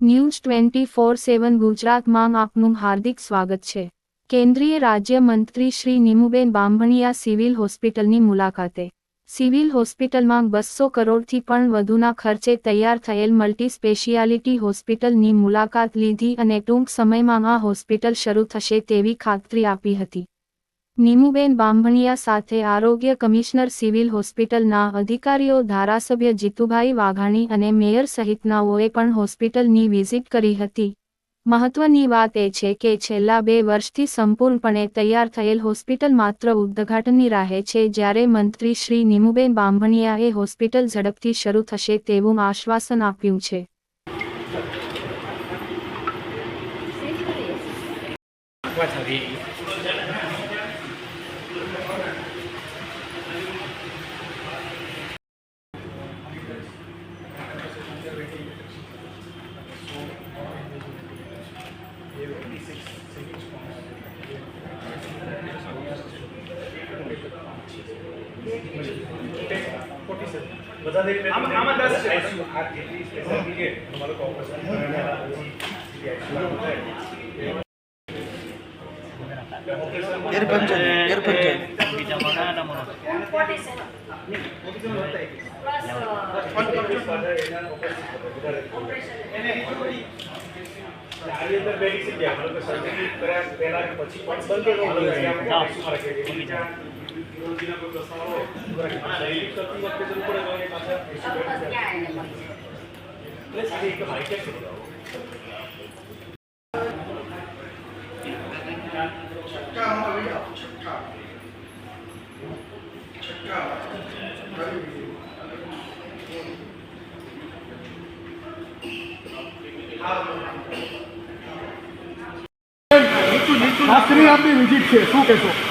News twenty four seven ગુજરાતમાં આપનું હાર્દિક સ્વાગત છે. કેન્દ્રીય રાજ્યમંત્રી શ્રી નિમુબેન બામણિયા સિવિલ હોસ્પિટલની મુલાકાતે. સિવિલ હોસ્પિટલમાં બસો કરોડથી પણ વધુના ખર્ચે તૈયાર થયેલ મલ્ટી સ્પેશિયાલિટી હોસ્પિટલની મુલાકાત લીધી અને ટૂંક સમયમાં આ હોસ્પિટલ શરૂ થશે તેવી ખાતરી આપી હતી. નીમુબેન બાંભણિયા સાથે આરોગ્ય કમિશનર સિવિલ હોસ્પિટલના અધિકારીઓ ધારાસભ્ય જીતુભાઈ વાઘાણી અને મેયર સહિતનાઓએ પણ હોસ્પિટલની વિઝિટ કરી હતી. મહત્વની વાત એ છે કે છેલ્લા બે વર્ષથી સંપૂર્ણપણે તૈયાર થયેલ હોસ્પિટલ માત્ર ઉદ્ઘાટનની રાહે છે જ્યારે મંત્રી શ્રી નીમુબેન બાંભણિયાએ હોસ્પિટલ ઝડપથી શરૂ થશે તેવું આશ્વાસન આપ્યું છે. Wasabi. આમાં આમાં દસ છે આ કેટલી સ્પેશિયાલિટી કે તમારો કોમ્પ્યુટર એરપંચન એરપંચન Bisa mana mau? આની અંદર મેડિસિન છે આપણે તો કર્યા પહેલા પછી પણ બંધ છીએ બીજા કોઈ પ્રશ્નો આપની વિઝિટ છે. શું કહેશો?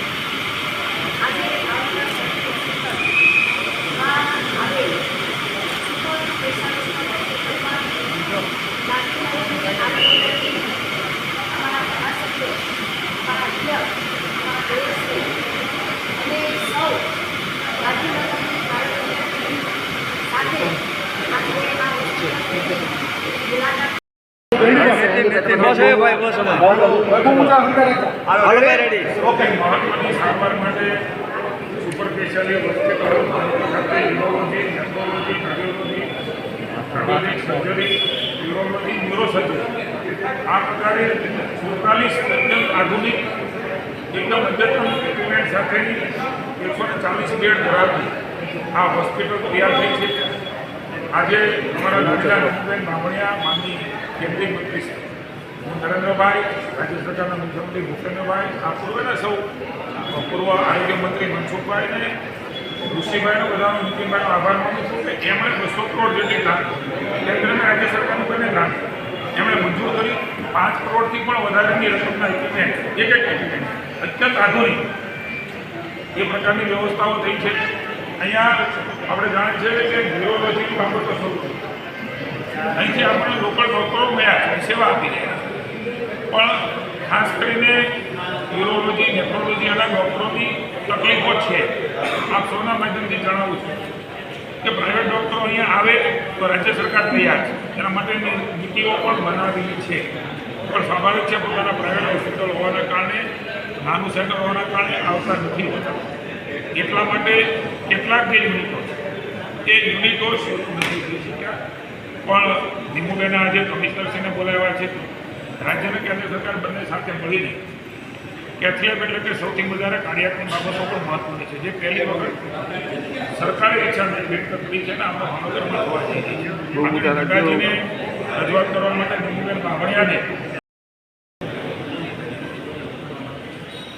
સારવાર માટે સુપર સ્પેશિયાલિટી હોસ્પિટલો ખાતે યુરોલોજી નેફ્રોલોજી આ પ્રકારે સુડતાલીસ અત્યંત આધુનિક એકદમ અદ્યતન ઇક્વિપમેન્ટ સાથેની એકસો ચાલીસ બેડ ધરાવતી આ હોસ્પિટલ તૈયાર થઈ છે. આજે અમારા રાજ્યના રમણબેન બામણિયા માનની કેન્દ્રીય મંત્રી છે. હું નરેન્દ્રભાઈ, રાજ્ય સરકારના મુખ્યમંત્રી ભૂપેન્દ્રભાઈ, આ પૂર્વના સૌ પૂર્વ આરોગ્ય મંત્રી મનસુખભાઈ અને ઋષિભાઈનો બધાનો નીતિનભાઈનો આભાર માનું છું કે એમણે બસો કરોડ જેટલી ગ્રાન્ટ કેન્દ્ર અને રાજ્ય સરકારનું બંને ગ્રાન્ટ એમણે મંજૂર કરી. પાંચ કરોડથી પણ વધારેની રકમના ઇક્વિપમેન્ટ એક એક અત્યંત આધુનિક. એ પ્રકારની વ્યવસ્થાઓ થઈ છે. અહીંયા આપણે જાણીએ છીએ કે ન્યુરોલોજીની બાબતો થઈ અહીંથી આપણે લોકલ ડૉક્ટરો મળ્યા સેવા આપી રહ્યા પણ ખાસ કરીને યુરોલોજી નેફ્રોલોજી અને ડૉક્ટરોની તકલીફો છે. આપ સૌના માધ્યમથી જણાવું છું કે પ્રાઇવેટ ડૉક્ટરો અહીંયા આવે તો રાજ્ય સરકાર તૈયાર છે. એના માટેની નીતિઓ પણ બનાવી છે. પણ સ્વાભાવિક છે પોતાના પ્રાઇવેટ હોસ્પિટલ હોવાના કારણે, નાનું સેન્ટર હોવાના કારણે આવતા નથી હોતા. એટલા માટે કેટલાક જે યુનિટો છે એ યુનિટો શરૂ નથી થઈ શક્યા. પણ નિમુબેને આજે કમિશનરશ્રીને બોલાવ્યા છે રાજ્ય અને કેન્દ્ર સરકાર બંને સાથે મળીને કેથલેબ એટલે કે સૌથી વધારે કાર્યાત્મક બાબતો પણ મહત્વની છે. જે પહેલી વખત સરકારે ઈચ્છા વ્યક્ત કરી છે ને આપણે ભાવનગરમાં જોવા જઈ રહી છે રજૂઆત કરવા માટે નિમુબેન બામણિયાને